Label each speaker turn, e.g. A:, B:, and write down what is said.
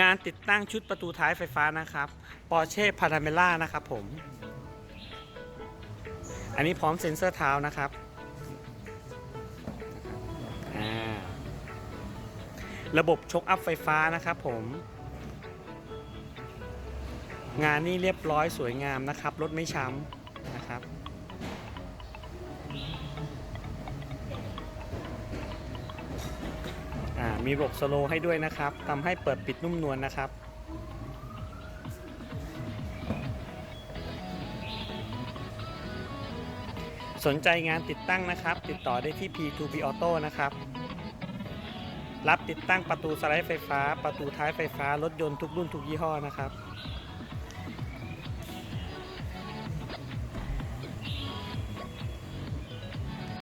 A: งานติดตั้งชุดประตูท้ายไฟฟ้านะครับปอร์เช่พาราเมล่านะครับผม อันนี้พร้อมเซ็นเซอร์เท้านะครับ ระบบชกอัพไฟฟ้านะครับผม งานนี่เรียบร้อยสวยงามนะครับ รถไม่ช้ำนะครับ มีระบบสโลว์ให้ด้วยนะครับทำให้เปิดปิดนุ่มนวลนะครับ สนใจงานติดตั้งนะครับ ติดต่อได้ที่ P2P Auto นะครับ รับติดตั้งประตูสไลด์ไฟฟ้า ประตูท้ายไฟฟ้ารถยนต์ทุกรุ่นทุกยี่ห้อนะครับ